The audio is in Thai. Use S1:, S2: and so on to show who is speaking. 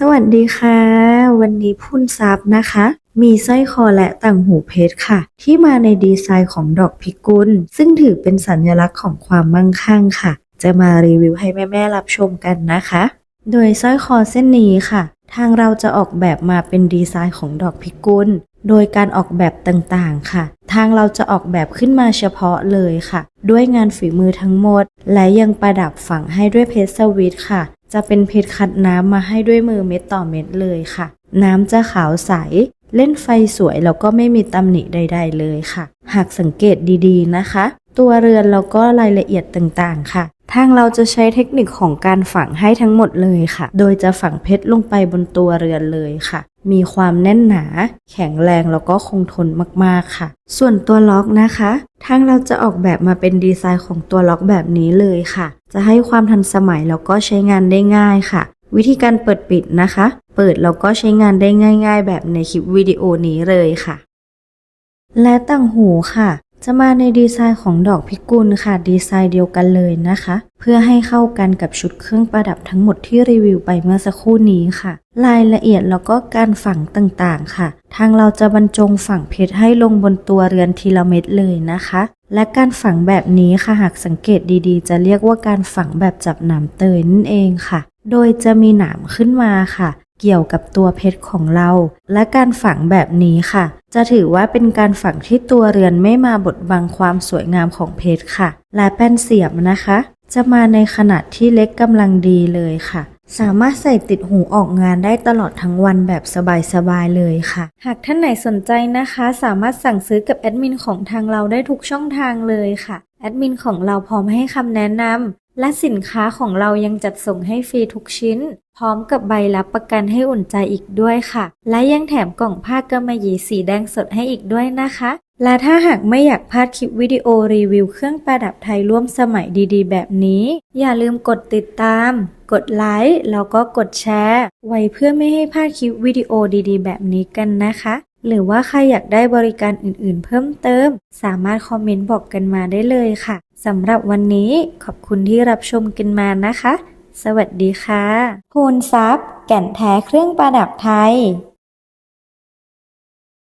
S1: สวัสดีค่ะ วันนี้พุ่นซับนะคะ มีสร้อยคอและต่างหูเพชรค่ะ ที่มาในดีไซน์ของดอกพิกุล ซึ่งถือเป็นสัญลักษณ์ของความมั่งคั่งค่ะ จะมารีวิวให้แม่ๆรับชมกันนะคะ โดยสร้อยคอเส้นนี้ค่ะ ทางเราจะออกแบบมาเป็นดีไซน์ของดอกพิกุล โดยการออกแบบต่างๆค่ะ ทางเราจะออกแบบขึ้นมาเฉพาะเลยค่ะ ด้วยงานฝีมือทั้งหมด และยังประดับฝังให้ด้วยเพชรสวิตค่ะ จะเป็นเพชรคัดน้ำมาให้ด้วยมือเม็ดต่อเม็ดเลยค่ะ น้ำจะขาวใส เล่นไฟสวยแล้วก็ไม่มีตำหนิใด ๆ เลยค่ะ หากสังเกตดีๆนะคะ ตัวเรือนแล้วก็รายละเอียดต่างๆค่ะ ทางเราจะใช้เทคนิคของการฝังให้ทั้งหมดเลยค่ะ โดยจะฝังเพชรลงไปบนตัวเรือนเลยค่ะ มีความแน่นหนา แข็งแรงแล้วก็คงทนมากๆค่ะ ส่วนตัวล็อกนะคะ ทางเราจะออกแบบมาเป็นดีไซน์ของตัวล็อกแบบนี้เลยค่ะ จะให้ความทันสมัยแล้วก็ใช้งานได้ง่ายค่ะ วิธีการเปิดปิดนะคะ เปิดแล้วก็ใช้งานได้ง่าย ๆ แบบในคลิปวิดีโอนี้เลยค่ะ และต่างหูค่ะ จะมาในดีไซน์ของดอกพิกุลค่ะ ดีไซน์เดียวกันเลยนะคะ เพื่อให้เข้ากันกับชุดเครื่องประดับทั้งหมดที่รีวิวไปเมื่อสักครู่นี้ค่ะ รายละเอียดแล้วก็การฝังต่างๆค่ะ ทางเราจะบรรจงฝังเพชรให้ลงบนตัวเรือนทีละเม็ดเลยนะคะ และการฝังแบบนี้ค่ะหากสังเกตดีๆ จะเรียกว่าการฝังแบบจับหนามเตยนั่นเองค่ะ โดยจะมีหนามขึ้นมาค่ะ เกี่ยวกับตัวเพชรของเรา และการฝังแบบนี้ค่ะ จะถือว่าเป็นการฝังที่ตัวเรือนไม่มาบดบังความสวยงามของเพชรค่ะ และแป้นเสียบนะคะ จะมาในขนาดที่เล็กกำลังดีเลยค่ะสามารถใส่ติดหูออกงานได้ตลอดทั้งวันแบบสบายๆเลยค่ะ หากท่านไหนสนใจนะคะ สามารถสั่งซื้อกับแอดมินของทางเราได้ทุกช่องทางเลยค่ะ แอดมินของเราพร้อมให้คำแนะนำ และสินค้าของเรายังจัดส่งให้ฟรีทุกชิ้น พร้อมกับใบรับประกันให้อุ่นใจอีกด้วยค่ะ และยังแถมกล่องผ้ากำมะหยี่สีแดงสดให้อีกด้วยนะคะ และถ้าหากไม่อยากพลาดคลิปวิดีโอรีวิวเครื่องประดับไทยร่วมสมัยดีๆ แบบนี้ อย่าลืมกดติดตาม กดไลค์แล้วก็กดแชร์ ไว้เพื่อไม่ให้พลาดคลิปวิดีโอดีๆ แบบนี้กันนะคะ หรือว่าใครอยากได้บริการอื่นๆ เพิ่มเติม สามารถคอมเมนต์บอกกันมาได้เลยค่ะสำหรับวันนี้ขอบคุณที่รับชมกันมานะคะ สวัสดีค่ะ คูณทรัพย์แก่นแท้เครื่องประดับไทย